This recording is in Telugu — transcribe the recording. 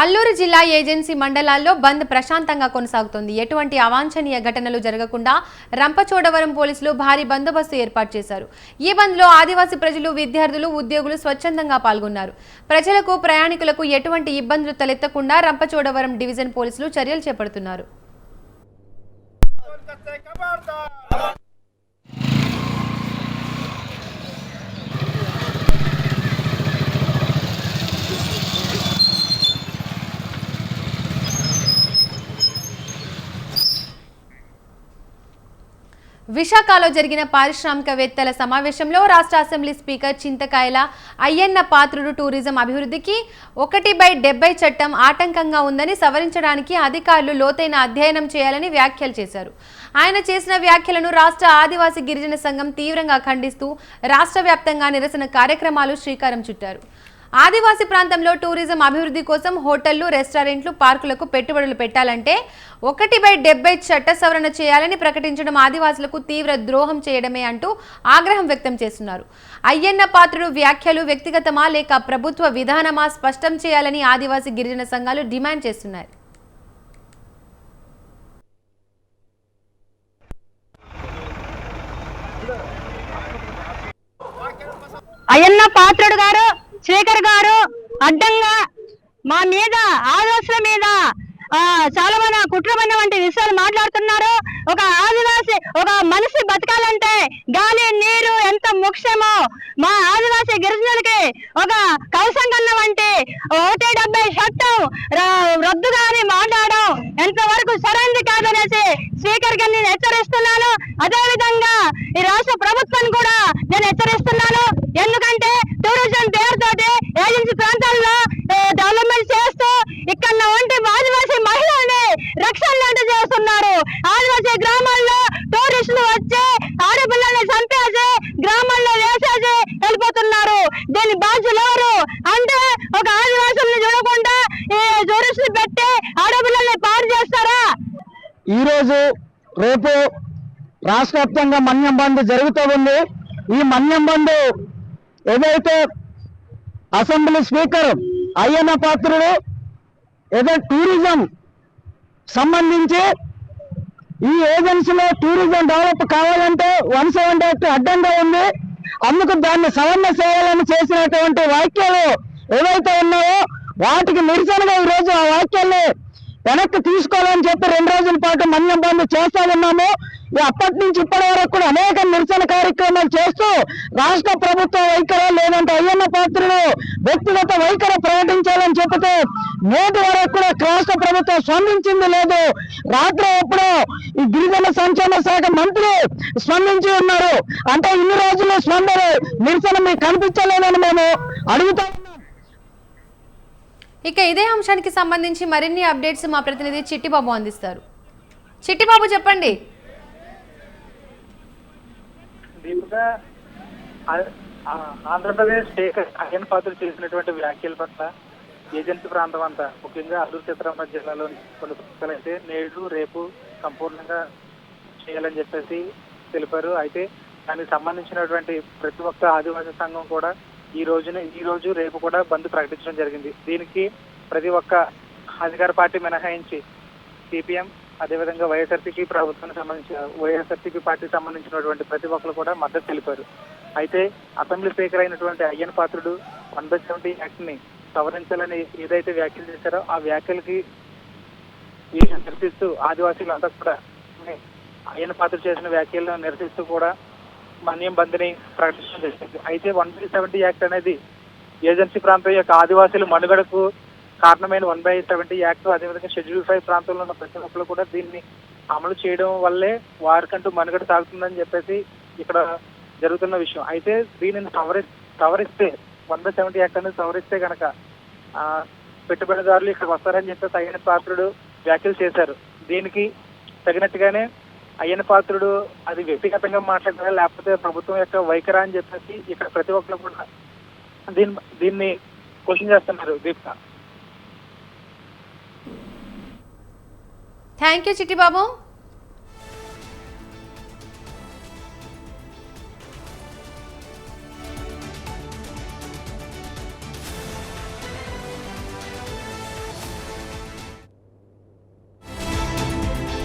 అల్లూరు జిల్లా ఏజెన్సీ మండలాల్లో బంద్ ప్రశాంతంగా కొనసాగుతోంది. ఎటువంటి అవాంఛనీయ ఘటనలు జరగకుండా రంపచోడవరం పోలీసులు భారీ బందోబస్తు ఏర్పాటు చేశారు. ఈ బంద్లో ఆదివాసీ ప్రజలు విద్యార్థులు ఉద్యోగులు స్వచ్ఛందంగా పాల్గొన్నారు. ప్రజలకు ప్రయాణికులకు ఎటువంటి ఇబ్బందులు తలెత్తకుండా రంపచోడవరం డివిజన్ పోలీసులు చర్యలు చేపడుతున్నారు. విశాఖలో జరిగిన పారిశ్రామికవేత్తల సమావేశంలో రాష్ట్ర assembly speaker Chintakayala Ayyanna Patrudu tourism అభివృద్ధికి ఒకటి బై డెబ్బై చట్టం ఆటంకంగా ఉందని సవరించడానికి అధికారులు లోతైన అధ్యయనం చేయాలని వ్యాఖ్యలు చేశారు. ఆయన చేసిన వ్యాఖ్యలను రాష్ట్ర ఆదివాసీ గిరిజన సంఘం తీవ్రంగా ఖండిస్తూ రాష్ట్ర వ్యాప్తంగా నిరసన కార్యక్రమాలు శ్రీకారం చుట్టారు. ఆదివాసీ ప్రాంతంలో టూరిజం అభివృద్ధి కోసం హోటళ్ళు రెస్టారెంట్లు పార్కులకు పెట్టుబడులు పెట్టాలంటే ఒకటి బై డెబ్బై చట్ట సవరణ చేయాలని ప్రకటించడం ఆదివాసులకు తీవ్ర ద్రోహం చేయడమే అంటూ ఆగ్రహం వ్యక్తం చేస్తున్నారు. అయ్యన్న పాత్రుడు వ్యాఖ్యలు వ్యక్తిగతమా లేక ప్రభుత్వ విధానమా స్పష్టం చేయాలని ఆదివాసీ గిరిజన సంఘాలు డిమాండ్ చేస్తున్నాయి. అయ్యన్న పాత్రుడు గారు శేఖర్ గారు అడ్డంగా మా మీద ఆదోసుల మీద ఆ, చాలా మన కుట్రమైన వంటి విషయాలు మాట్లాడుతున్నారు. ఒక ఆదివాసి ఒక మనిషి బతకాలంటే గాలి నీరు ఎంత ముఖ్యమో మా ఆదివాసి గిరిజనులకి ఒక కౌసంగన్న వంటి ఒకటి డెబ్బై చట్టం ర- రద్దుగా అని మాట్లాడడం ఎంతవరకు సరైనది కాదనేసి స్పీకర్ గారిని నేను హెచ్చరిస్తున్నాను. అదే విధంగా ఈ రాష్ట్ర ప్రభుత్వాన్ని కూడా నేను హెచ్చరిస్తున్నాను ఎందుకంటే టూరిజం పేరుతోటి ఏజెన్సీ ప్రాంతాల్లో ఏ, డెవలప్మెంట్ చేస్తూ ఇక్కడ వంటి ఆదివాసీ మహిళల్ని రక్షణ లాంటి చేస్తున్నారు ఆదివాసీ గ్రామాల్లో టూరిస్టులు వచ్చి ఆడపిల్లల్ని చంపేసి గ్రామాల్లో వేసేసి వెళ్ళిపోతున్నారు. దీని బాధ్యులు ఎవరు? అంటే ఒక ఆదివాసుల్ని చూడకుండా ఈ టూరిస్టులు పెట్టి ఆడపిల్లల్ని పాడు చేస్తారా? ఈ రోజు రేపు రాష్ట్ర వ్యాప్తంగా మన్యం బంద్ జరుగుతూ ఉంది. ఈ మన్యం బంద్ ఏదైతే అసెంబ్లీ స్పీకర్ అయ్యన్న పాత్రుడు ఏదో టూరిజం సంబంధించి ఈ ఏజెన్సీలో టూరిజం డెవలప్ కావాలంటే వన్ సెవెంటీ ఎయిట్ అడ్డంగా ఉంది. అందుకు దాన్ని సవరణ చేయాలని చేసినటువంటి వాక్యాలు ఏవైతే ఉన్నాయో వాటికి నిరసనగా ఈ రోజు ఆ వాక్యాల్ని వెనక్కి తీసుకోవాలని చెప్పి రెండు రోజుల పాటు మన్యం బంద్ చేస్తా ఉన్నాము. అప్పటి నుంచి ఇప్పటి వరకు కూడా అనేక నిరసన కార్యక్రమాలు చేస్తూ రాష్ట్ర ప్రభుత్వ వైఖరి లేదంటే అయ్యన్న పాత్రలు వ్యక్తిగత వైఖరి ప్రకటించాలని చెబుతూ నేటి వరకు కూడా రాష్ట్ర ప్రభుత్వం స్పందించింది లేదు. రాత్రి ఎప్పుడో ఈ గిరిజన సంక్షేమ శాఖ మంత్రి స్పందించి ఉన్నారు. అంటే ఇన్ని రోజులు స్పందన నిరసన మీకు కనిపించలేదని మేము అడుగుతా ఉన్నాం. ఇక ఇదే అంశానికి సంబంధించి మరిన్ని అప్డేట్స్ మా ప్రతినిధి చిట్టిబాబు అందిస్తారు. చిట్టిబాబు చెప్పండి. దీపిక ఆ- ఆ ఆంధ్రప్రదేశ్ స్పీకర్ అయ్యన్ పాత్ర చేసినటువంటి వ్యాఖ్యల పట్ల ఏజెన్సీ ప్రాంతం అంతా ముఖ్యంగా అల్లూరు సీతారామరాజు జిల్లాలోని కొన్ని పుస్తకాలు అయితే నేడు రేపు సంపూర్ణంగా చేయాలని చెప్పేసి తెలిపారు. అయితే దానికి సంబంధించినటువంటి ప్రతి ఒక్క ఆదివాసీ సంఘం కూడా ఈ రోజున ఈ రోజు రేపు కూడా బంద్ ప్రకటించడం జరిగింది. దీనికి ప్రతి ఒక్క అధికార పార్టీ మినహాయించి సిపిఎం అదేవిధంగా వైఎస్ఆర్సీపీ ప్రభుత్వానికి సంబంధించిన వైఎస్ఆర్సీపీ పార్టీకి సంబంధించినటువంటి ప్రతి ఒక్కరు కూడా మద్దతు తెలిపారు. అయితే అసెంబ్లీ స్పీకర్ అయినటువంటి Ayyan Patrudu one by seventy యాక్ట్ని సవరించాలని ఏదైతే వ్యాఖ్యలు చేశారో ఆ వ్యాఖ్యలకి నిరసిస్తూ ఆదివాసీలు అంతా కూడా ఆయన పాత్ర చేసిన వ్యాఖ్యలను నిరసిస్తూ కూడా మన్యం బంద్ని ప్రకటించడం జరిగింది. అయితే వన్ బై సెవెంటీ యాక్ట్ అనేది ఏజెన్సీ ప్రాంతం యొక్క ఆదివాసీల మనుగడకు కారణమైన వన్ బై సెవెంటీ యాక్ట్ అదేవిధంగా షెడ్యూల్ ఫైవ్ ప్రాంతంలో ఉన్న ప్రతి ఒక్కరు కూడా దీన్ని అమలు చేయడం వల్లే వారికంటూ మనుగడ సాగుతుందని చెప్పేసి ఇక్కడ జరుగుతున్న విషయం. అయితే దీనిని సవరి సవరిస్తే వన్ బై సెవెంటీ యాక్ట్ అనేది సవరిస్తే కనుక ఆ, పెట్టుబడిదారులు ఇక్కడికి వస్తారని చెప్పి అయ్యన పాత్రుడు వ్యాఖ్యలు చేశారు. దీనికి తగినట్టుగానే అయ్యన పాత్రుడు అది వ్యక్తిగతంగా మాట్లాడారా లేకపోతే ప్రభుత్వం యొక్క వైఖరా అని చెప్పేసి ఇక్కడ ప్రతి ఒక్కరు కూడా దీన్ని దీన్ని క్వశ్చన్ చేస్తున్నారు. Deepta thank you Chittibabu.